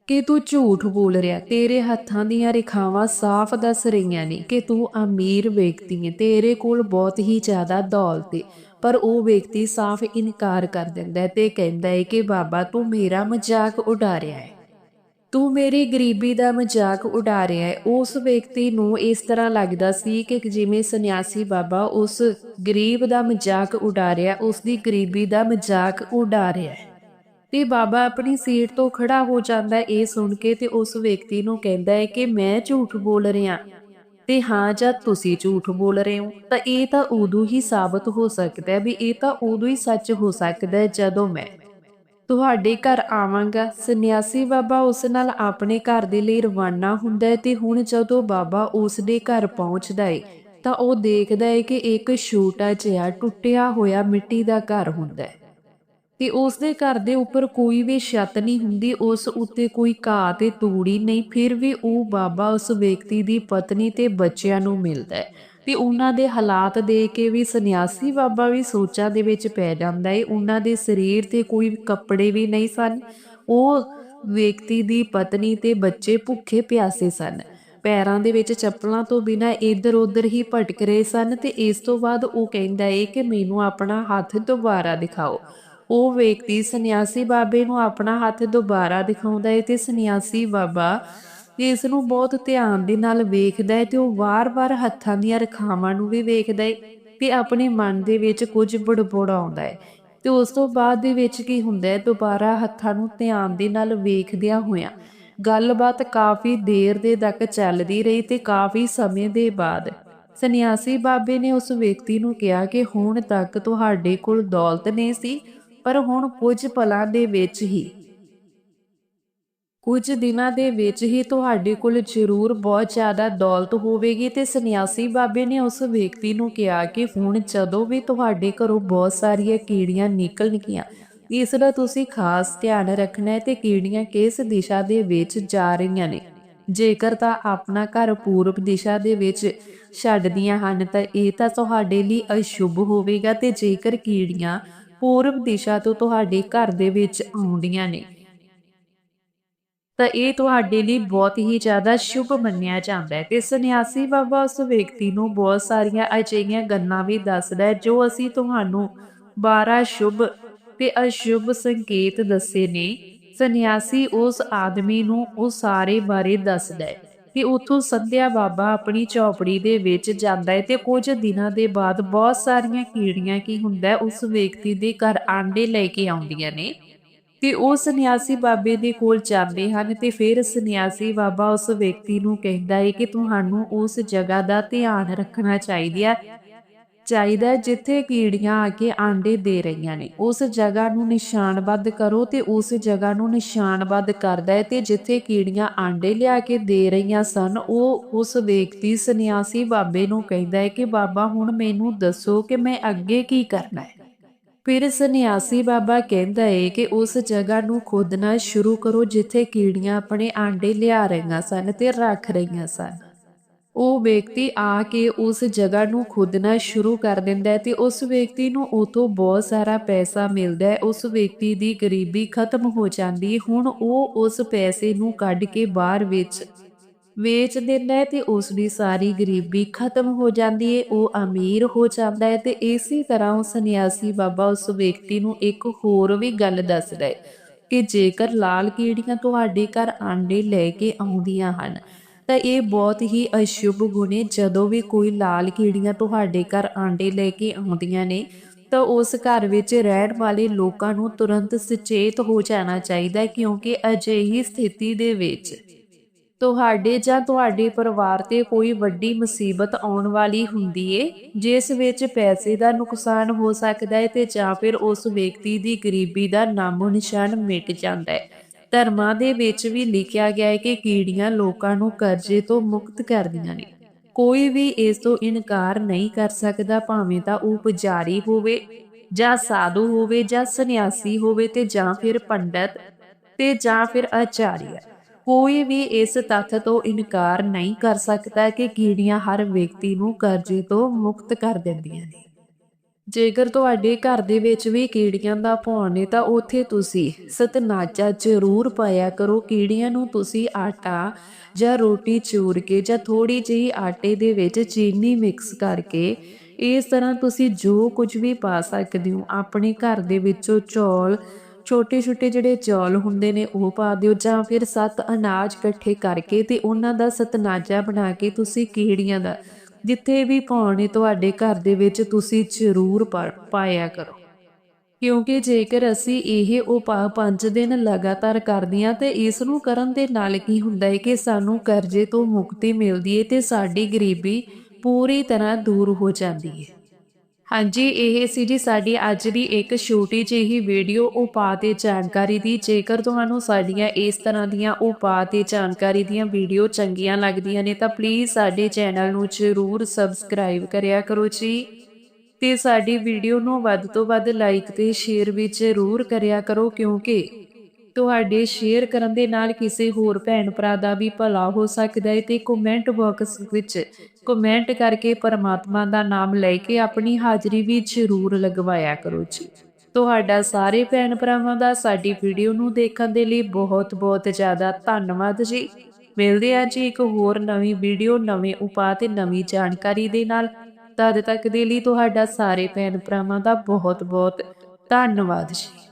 ਕਿ ਤੂੰ ਝੂਠ ਬੋਲ ਰਿਹਾ, ਤੇਰੇ ਹੱਥਾਂ ਦੀਆਂ ਰੇਖਾਵਾਂ ਸਾਫ਼ ਦੱਸ ਰਹੀਆਂ ਨੇ ਕਿ ਤੂੰ ਅਮੀਰ ਵਿਅਕਤੀ ਹੈ, ਤੇਰੇ ਕੋਲ ਬਹੁਤ ਹੀ ਜ਼ਿਆਦਾ ਦੌਲਤ ਹੈ ਪਰ ਉਹ ਵਿਅਕਤੀ ਸਾਫ਼ ਇਨਕਾਰ ਕਰ ਦਿੰਦਾ ਹੈ ਤੇ ਕਹਿੰਦਾ ਹੈ ਕਿ ਬਾਬਾ ਤੂੰ ਮੇਰਾ ਮਜ਼ਾਕ ਉਡਾ ਰਿਹਾ ਹੈ। ਤੂੰ ਮੇਰੀ ਗਰੀਬੀ ਦਾ ਮਜ਼ਾਕ ਉਡਾ ਰਿਹਾ ਹੈ। ਉਸ ਵਿਅਕਤੀ ਨੂੰ ਇਸ ਤਰ੍ਹਾਂ ਲੱਗਦਾ ਸੀ ਕਿ ਜਿਵੇਂ ਸੰਨਿਆਸੀ ਬਾਬਾ ਉਸ ਗਰੀਬ ਦਾ ਮਜ਼ਾਕ ਉਡਾ ਰਿਹਾ ਉਸ ਦੀ ਗਰੀਬੀ ਦਾ ਮਜ਼ਾਕ ਉਡਾ ਰਿਹਾ ਹੈ। ਤੇ ਬਾਬਾ ਆਪਣੀ ਸੀਟ ਤੋਂ ਖੜਾ ਹੋ ਜਾਂਦਾ ਹੈ। ਇਹ ਸੁਣ ਕੇ ਤੇ ਉਸ ਵਿਅਕਤੀ ਨੂੰ ਕਹਿੰਦਾ ਹੈ ਕਿ ਮੈਂ ਝੂਠ ਬੋਲ ਰਿਹਾ। ਤੇ ਹਾਂ, ਜਦ ਤੁਸੀਂ ਝੂਠ ਬੋਲ ਰਹੇ ਹੋ, ਤਾਂ ਇਹ ਤਾਂ ਉਦੋਂ ਹੀ ਸਾਬਤ ਹੋ ਸਕਦਾ ਹੈ ਵੀ ਇਹ ਤਾਂ ਉਦੋਂ ਹੀ ਸੱਚ ਹੋ ਸਕਦਾ ਹੈ ਜਦੋਂ ਮੈਂ ਤੁਹਾਡੇ ਘਰ ਆਵਾਂਗਾ। ਸੰਨਿਆਸੀ ਬਾਬਾ ਉਸ ਨਾਲ ਆਪਣੇ ਘਰ ਦੇ ਲਈ ਰਵਾਨਾ ਹੁੰਦਾ ਹੈ ਤੇ ਹੁਣ ਜਦੋਂ ਬਾਬਾ ਉਸ ਦੇ ਘਰ ਪਹੁੰਚਦਾ ਹੈ ਤਾਂ ਉਹ ਦੇਖਦਾ ਹੈ ਕਿ ਇੱਕ ਛੋਟਾ ਜਿਹਾ ਟੁੱਟਿਆ ਹੋਇਆ ਮਿੱਟੀ ਦਾ ਘਰ ਹੁੰਦਾ ਹੈ। ਤੇ ਉਸ ਦੇ ਘਰ ਦੇ ਉੱਪਰ ਕੋਈ ਵੀ ਛੱਤ ਨਹੀਂ ਹੁੰਦੀ, ਉਸ ਉੱਤੇ ਕੋਈ ਘਾਹ ਤੇ ਤੂੜੀ ਨਹੀਂ, ਫਿਰ ਵੀ ਉਹ ਬਾਬਾ ਉਸ ਵਿਅਕਤੀ ਦੀ ਪਤਨੀ ਤੇ ਬੱਚਿਆਂ ਨੂੰ ਮਿਲਦਾ ਹੈ। ਤੇ ਉਹਨਾਂ ਦੇ ਹਾਲਾਤ ਦੇਖ ਕੇ ਵੀ ਸੰਨਿਆਸੀ ਬਾਬਾ ਵੀ ਸੋਚਾਂ ਦੇ ਵਿੱਚ ਪੈ ਜਾਂਦਾ ਹੈ ਉਹਨਾਂ ਦੇ ਸਰੀਰ ਤੇ ਕੋਈ ਕੱਪੜੇ ਵੀ ਨਹੀਂ ਸਨ। ਉਹ ਵਿਅਕਤੀ ਦੀ ਪਤਨੀ ਤੇ ਬੱਚੇ ਭੁੱਖੇ ਪਿਆਸੇ ਸਨ। ਪੈਰਾਂ ਦੇ ਵਿੱਚ ਚੱਪਲਾਂ ਤੋਂ ਬਿਨਾਂ ਇੱਧਰ ਉੱਧਰ ਹੀ ਭਟਕ ਰਹੇ ਸਨ ਤੇ ਇਸ ਤੋਂ ਬਾਅਦ ਉਹ ਕਹਿੰਦਾ ਏ ਕਿ ਮੈਨੂੰ ਆਪਣਾ ਹੱਥ ਦੁਬਾਰਾ ਦਿਖਾਓ। ਉਹ ਵਿਅਕਤੀ ਸੰਨਿਆਸੀ ਬਾਬੇ ਨੂੰ ਆਪਣਾ ਹੱਥ ਦੁਬਾਰਾ ਦਿਖਾਉਂਦਾ ਏ ਤੇ ਸੰਨਿਆਸੀ ਬਾਬਾ ਇਸ ਨੂੰ ਬਹੁਤ ਧਿਆਨ ਦੇ ਨਾਲ ਵੇਖਦਾ ਹੈ ਤੇ ਉਹ ਵਾਰ-ਵਾਰ ਹੱਥਾਂ ਦੀਆਂ ਰਖਾਵਾਂ ਨੂੰ ਵੀ ਵੇਖਦਾ ਹੈ ਤੇ ਆਪਣੇ ਮਨ ਦੇ ਵਿੱਚ ਕੁਝ ਬੜਬੜ ਆਉਂਦਾ ਹੈ। ਤੇ ਉਸ ਤੋਂ ਬਾਅਦ ਦੇ ਵਿੱਚ ਕੀ ਹੁੰਦਾ ਹੈ? ਦੁਬਾਰਾ ਹੱਥਾਂ ਨੂੰ ਧਿਆਨ ਦੇ ਨਾਲ ਵੇਖਦਿਆਂ ਹੋਇਆਂ ਗੱਲਬਾਤ ਕਾਫੀ ਦੇਰ ਦੇ ਤੱਕ ਚੱਲਦੀ ਰਹੀ ਤੇ ਕਾਫੀ ਸਮੇਂ ਦੇ ਬਾਅਦ ਸੰਨਿਆਸੀ ਬਾਬੇ ਨੇ ਉਸ ਵਿਅਕਤੀ ਨੂੰ ਕਿਹਾ ਕਿ ਹੁਣ ਤੱਕ ਤੁਹਾਡੇ ਕੋਲ ਦੌਲਤ ਨਹੀਂ ਸੀ, ਪਰ ਹੁਣ ਕੁਝ ਪਲਾਂ ਦੇ ਵਿੱਚ ਹੀ ਕੁਝ ਦਿਨਾਂ ਦੇ ਵਿੱਚ ਹੀ ਤੁਹਾਡੇ ਕੋਲ ਜ਼ਰੂਰ ਬਹੁਤ ਜ਼ਿਆਦਾ ਦੌਲਤ ਹੋਵੇਗੀ ਤੇ ਸੰਨਿਆਸੀ ਬਾਬੇ ਨੇ ਉਸ ਵਿਅਕਤੀ ਨੂੰ ਕਿਹਾ ਕਿ ਹੁਣ ਜਦੋਂ ਵੀ ਤੁਹਾਡੇ ਘਰੋਂ ਬਹੁਤ ਸਾਰੀਆਂ ਕੀੜੀਆਂ ਨਿਕਲਣਗੀਆਂ, ਇਸ ਦਾ ਤੁਸੀਂ ਖਾਸ ਧਿਆਨ ਰੱਖਣਾ ਹੈ ਤੇ ਕੀੜੀਆਂ ਕਿਸ ਦਿਸ਼ਾ ਦੇ ਵਿੱਚ ਜਾ ਰਹੀਆਂ ਨੇ। ਜੇਕਰ ਤਾਂ ਆਪਣਾ ਘਰ ਪੂਰਬ ਦਿਸ਼ਾ ਦੇ ਵਿੱਚ ਛੱਡਦੀਆਂ ਹਨ, ਤਾਂ ਇਹ ਤਾਂ ਤੁਹਾਡੇ ਲਈ ਅਸ਼ੁਭ ਹੋਵੇਗਾ ਤੇ ਜੇਕਰ ਕੀੜੀਆਂ ਪੂਰਬ ਦਿਸ਼ਾ ਤੋਂ ਤੁਹਾਡੇ ਘਰ ਦੇ ਵਿੱਚ ਆਉਂਦੀਆਂ ਨੇ। ਤਾਂ ਇਹ ਤੁਹਾਡੇ ਲਈ ਬਹੁਤ ਹੀ ਜ਼ਿਆਦਾ ਸ਼ੁਭ ਮੰਨਿਆ ਜਾਂਦਾ ਹੈ ਤੇ ਸੰਨਿਆਸੀ ਬਾਬਾ ਉਸ ਵਿਅਕਤੀ ਨੂੰ ਬਹੁਤ ਸਾਰੀਆਂ ਅਜਿਹੀਆਂ ਗੱਲਾਂ ਵੀ ਦੱਸਦਾ ਹੈ ਜੋ ਅਸੀਂ ਤੁਹਾਨੂੰ 12 ਸ਼ੁਭ ਤੇ ਅਸ਼ੁਭ ਸੰਕੇਤ ਦੱਸੇ ਨੇ। ਸੰਨਿਆਸੀ ਉਸ ਆਦਮੀ ਨੂੰ ਉਹ ਸਾਰੇ ਬਾਰੇ ਦੱਸਦਾ ਹੈ ਤੇ ਉਥੋਂ ਸੰਧਿਆ ਬਾਬਾ ਆਪਣੀ ਚੌਪੜੀ ਦੇ ਵਿੱਚ ਜਾਂਦਾ ਹੈ ਤੇ ਕੁਝ ਦਿਨਾਂ ਦੇ ਬਾਅਦ ਬਹੁਤ ਸਾਰੀਆਂ ਕੀੜੀਆਂ ਕੀ ਹੁੰਦਾ ਉਸ ਵਿਅਕਤੀ ਦੇ ਘਰ ਆਂਡੇ ਲੈ ਕੇ ਆਉਂਦੀਆਂ ਨੇ। ਤੇ ਉਹ ਸੰਨਿਆਸੀ ਬਾਬੇ ਦੇ ਕੋਲ ਜਾਂਦੇ ਹਨ ਤੇ ਫਿਰ ਸੰਨਿਆਸੀ ਬਾਬਾ ਉਸ ਵਿਅਕਤੀ ਨੂੰ ਕਹਿੰਦਾ ਹੈ ਕਿ ਤੁਹਾਨੂੰ ਉਸ ਜਗ੍ਹਾ ਦਾ ਧਿਆਨ ਰੱਖਣਾ ਚਾਹੀਦਾ ਚਾਹੀਦਾ ਜਿੱਥੇ ਕੀੜੀਆਂ ਆ ਕੇ ਆਂਡੇ ਦੇ ਰਹੀਆਂ ਨੇ। ਉਸ ਜਗ੍ਹਾ ਨੂੰ ਨਿਸ਼ਾਨਬੱਧ ਕਰੋ ਤੇ ਉਸ ਜਗ੍ਹਾ ਨੂੰ ਨਿਸ਼ਾਨਬੱਧ ਕਰਦਾ ਹੈ ਤੇ ਜਿੱਥੇ ਕੀੜੀਆਂ ਆਂਡੇ ਲਿਆ ਕੇ ਦੇ ਰਹੀਆਂ ਸਨ, ਉਹ ਉਸ ਵਿਅਕਤੀ ਸੰਨਿਆਸੀ ਬਾਬੇ ਨੂੰ ਕਹਿੰਦਾ ਹੈ ਕਿ ਬਾਬਾ ਹੁਣ ਮੈਨੂੰ ਦੱਸੋ ਕਿ ਮੈਂ ਅੱਗੇ ਕੀ ਕਰਨਾ ਹੈ। ਫਿਰ ਸੰਨਿਆਸੀ ਬਾਬਾ ਕਹਿੰਦਾ ਏ ਕਿ ਉਸ ਜਗ੍ਹਾ ਨੂੰ ਖੋਦਣਾ ਸ਼ੁਰੂ ਕਰੋ ਜਿੱਥੇ ਕੀੜੀਆਂ ਆਪਣੇ ਆਂਡੇ ਲਿਆ ਰਹੀਆਂ ਸਨ ਤੇ ਰੱਖ ਰਹੀਆਂ ਸਨ। ਉਹ ਵਿਅਕਤੀ ਆ ਕੇ ਉਸ ਜਗ੍ਹਾ ਨੂੰ ਖੋਦਣਾ ਸ਼ੁਰੂ ਕਰ ਦਿੰਦਾ ਹੈ ਤੇ ਉਸ ਵਿਅਕਤੀ ਨੂੰ ਉਤੋਂ ਬਹੁਤ ਸਾਰਾ ਪੈਸਾ ਮਿਲਦਾ ਹੈ ਉਸ ਵਿਅਕਤੀ ਦੀ ਗਰੀਬੀ ਖਤਮ ਹੋ ਜਾਂਦੀ ਹੁਣ ਉਹ ਉਸ ਪੈਸੇ ਨੂੰ ਕੱਢ ਕੇ ਬਾਹਰ ਵਿੱਚ ਵੇਚ ਦਿੰਦਾ ਹੈ ਤੇ ਉਸ ਦੀ ਸਾਰੀ ਗਰੀਬੀ ਖਤਮ ਹੋ ਜਾਂਦੀ ਹੈ ਉਹ ਅਮੀਰ ਹੋ ਜਾਂਦਾ ਹੈ ਤੇ ਇਸੇ ਤਰ੍ਹਾਂ ਉਹ ਸੰਨਿਆਸੀ ਬਾਬਾ ਉਸ ਵਿਅਕਤੀ ਨੂੰ ਇੱਕ ਹੋਰ ਵੀ ਗੱਲ ਦੱਸਦਾ ਹੈ ਕਿ ਜੇਕਰ ਲਾਲ ਕੀੜੀਆਂ ਤੁਹਾਡੇ ਘਰ ਆਂਡੇ ਲੈ ਕੇ ਆਉਂਦੀਆਂ ਹਨ, ਤਾਂ ਇਹ ਬਹੁਤ ਹੀ ਅਸ਼ੁਭ ਗੁਣ ਗੁਣੇ ਜਦੋਂ ਵੀ ਕੋਈ ਲਾਲ ਕੀੜੀਆਂ ਤੁਹਾਡੇ ਘਰ ਆਂਡੇ ਲੈ ਕੇ ਆਉਂਦੀਆਂ ਨੇ, ਤਾਂ ਉਸ ਘਰ ਵਿੱਚ ਰਹਿਣ ਵਾਲੇ ਲੋਕਾਂ ਨੂੰ ਤੁਰੰਤ ਸੁਚੇਤ ਹੋ ਜਾਣਾ ਚਾਹੀਦਾ ਕਿਉਂਕਿ ਅਜਿਹੀ ਸਥਿਤੀ ਦੇ ਵਿੱਚ ਤੁਹਾਡੇ ਜਾਂ ਤੁਹਾਡੇ ਪਰਿਵਾਰ ਤੇ ਕੋਈ ਵੱਡੀ ਮੁਸੀਬਤ ਆਉਣ ਵਾਲੀ ਹੁੰਦੀ ਏ ਜਿਸ ਵਿੱਚ ਪੈਸੇ ਦਾ ਨੁਕਸਾਨ ਹੋ ਸਕਦਾ ਹੈ ਤੇ ਜਾਂ ਫਿਰ ਉਸ ਵਿਅਕਤੀ ਦੀ ਗਰੀਬੀ ਦਾ ਨਾਮੋ ਨਿਸ਼ਾਨ ਮਿਟ ਜਾਂਦਾ ਹੈ ਧਰਮਾਂ ਦੇ ਵਿੱਚ ਵੀ ਲਿਖਿਆ ਗਿਆ ਹੈ ਕਿ ਕੀੜੀਆਂ ਲੋਕਾਂ ਨੂੰ ਕਰਜ਼ੇ ਤੋਂ ਮੁਕਤ ਕਰਦੀਆਂ ਨੇ। ਕੋਈ ਵੀ ਇਸ ਤੋਂ ਇਨਕਾਰ ਨਹੀਂ ਕਰ ਸਕਦਾ ਭਾਵੇਂ ਤਾਂ ਉਹ ਪੁਜਾਰੀ ਹੋਵੇ ਜਾਂ ਸਾਧੂ ਹੋਵੇ ਜਾਂ ਸੰਨਿਆਸੀ ਹੋਵੇ ਤੇ ਜਾਂ ਫਿਰ ਪੰਡਤ ਤੇ ਜਾਂ ਫਿਰ ਆਚਾਰੀਆ। ਕੋਈ ਵੀ ਇਸ ਤੱਥ ਤੋਂ ਇਨਕਾਰ ਨਹੀਂ ਕਰ ਸਕਦਾ ਕਿ ਕੀੜੀਆਂ ਹਰ ਵਿਅਕਤੀ ਨੂੰ ਕਰਜ਼ੇ ਤੋਂ ਮੁਕਤ ਕਰ ਦਿੰਦੀਆਂ ਨੇ। ਜੇਕਰ ਤੁਹਾਡੇ ਘਰ ਦੇ ਵਿੱਚ ਵੀ ਕੀੜੀਆਂ ਦਾ ਭੌਣ ਨੇ ਤਾਂ ਉੱਥੇ ਤੁਸੀਂ ਸਤਨਾਚਾ ਜ਼ਰੂਰ ਪਾਇਆ ਕਰੋ। ਕੀੜੀਆਂ ਨੂੰ ਤੁਸੀਂ ਆਟਾ ਜਾਂ ਰੋਟੀ ਚੂਰ ਕੇ ਜਾਂ ਥੋੜੀ ਜਿਹੀ ਆਟੇ ਦੇ ਵਿੱਚ ਚੀਨੀ ਮਿਕਸ ਕਰਕੇ ਇਸ ਤਰ੍ਹਾਂ ਤੁਸੀਂ ਜੋ ਕੁਝ ਵੀ ਪਾ ਸਕਦੇ ਹੋ, ਆਪਣੇ ਘਰ ਦੇ ਵਿੱਚੋਂ ਚੌਲ ਛੋਟੇ ਛੋਟੇ ਜਿਹੜੇ ਚੌਲ ਹੁੰਦੇ ਨੇ ਉਹ ਪਾ ਦਿਓ ਜਾਂ ਫਿਰ ਸੱਤ ਅਨਾਜ ਇਕੱਠੇ ਕਰਕੇ ਤੇ ਉਹਨਾਂ ਦਾ ਸਤਨਾਜਾ ਬਣਾ ਕੇ ਤੁਸੀਂ ਕੀੜੀਆਂ ਦਾ, ਜਿੱਥੇ ਵੀ ਪਾਉਣੇ ਤੁਹਾਡੇ ਘਰ ਦੇ ਵਿੱਚ ਤੁਸੀਂ ਜ਼ਰੂਰ ਪਾਇਆ ਕਰੋ। ਕਿਉਂਕਿ ਜੇਕਰ ਅਸੀਂ ਇਹ ਉਪਾਅ 5 ਦਿਨ ਲਗਾਤਾਰ ਕਰਦੀਆਂ ਤੇ ਇਸ ਨੂੰ ਕਰਨ ਦੇ ਨਾਲ ਕੀ ਹੁੰਦਾ ਹੈ ਕਿ ਸਾਨੂੰ ਕਰਜ਼ੇ ਤੋਂ ਮੁਕਤੀ ਮਿਲਦੀ ਹੈ ਤੇ ਸਾਡੀ ਗਰੀਬੀ ਪੂਰੀ ਤਰ੍ਹਾਂ ਦੂਰ ਹੋ ਜਾਂਦੀ ਹੈ ਹਾਂਜੀ, ਇਹ ਸੀ ਜੀ ਸਾਡੀ ਅੱਜ ਦੀ ਇੱਕ ਛੋਟੀ ਜਿਹੀ ਵੀਡੀਓ। ਉਪਾਅ ਤੇ ਜਾਣਕਾਰੀ ਦੀ। ਜੇਕਰ ਤੁਹਾਨੂੰ ਸਾਡੀਆਂ ਇਸ ਤਰ੍ਹਾਂ ਦੀਆਂ ਉਪਾਅ ਤੇ ਜਾਣਕਾਰੀ ਦੀਆਂ ਵੀਡੀਓ ਚੰਗੀਆਂ ਲੱਗਦੀਆਂ ਨੇ, ਤਾਂ ਪਲੀਜ਼ ਸਾਡੇ ਚੈਨਲ ਨੂੰ ਜ਼ਰੂਰ ਸਬਸਕ੍ਰਾਈਬ ਕਰਿਆ ਕਰੋ ਜੀ। ਤੇ ਸਾਡੀ ਵੀਡੀਓ ਨੂੰ ਵੱਧ ਤੋਂ ਵੱਧ ਲਾਈਕ ਤੇ ਸ਼ੇਅਰ ਵੀ ਜ਼ਰੂਰ ਕਰਿਆ ਕਰੋ, ਕਿਉਂਕਿ ਤੁਹਾਡੇ ਸ਼ੇਅਰ ਕਰਨ ਦੇ ਨਾਲ ਕਿਸੇ ਹੋਰ ਭੈਣ ਭਰਾ ਦਾ ਵੀ ਭਲਾ ਹੋ ਸਕਦਾ ਹੈ ਤੇ ਕਮੈਂਟ ਬਾਕਸ ਵਿੱਚ ਕਮੈਂਟ ਕਰਕੇ ਪਰਮਾਤਮਾ ਦਾ ਨਾਮ ਲੈ ਕੇ ਆਪਣੀ ਹਾਜ਼ਰੀ ਵੀ ਜ਼ਰੂਰ ਲਗਵਾਇਆ ਕਰੋ ਜੀ। ਤੁਹਾਡਾ ਸਾਰੇ ਭੈਣ ਭਰਾਵਾਂ ਦਾ ਸਾਡੀ ਵੀਡੀਓ ਨੂੰ ਦੇਖਣ ਦੇ ਲਈ ਬਹੁਤ ਬਹੁਤ ਜ਼ਿਆਦਾ ਧੰਨਵਾਦ ਜੀ। ਮਿਲਦੇ ਆ ਜੀ ਇੱਕ ਹੋਰ ਨਵੀਂ ਵੀਡੀਓ ਨਵੇਂ ਉਪਾਅ ਤੇ ਨਵੀਂ ਜਾਣਕਾਰੀ ਦੇ ਨਾਲ। ਤਦ ਤੱਕ ਦੇ ਲਈ ਤੁਹਾਡਾ ਸਾਰੇ ਭੈਣ ਭਰਾਵਾਂ ਦਾ ਬਹੁਤ ਬਹੁਤ ਧੰਨਵਾਦ ਜੀ।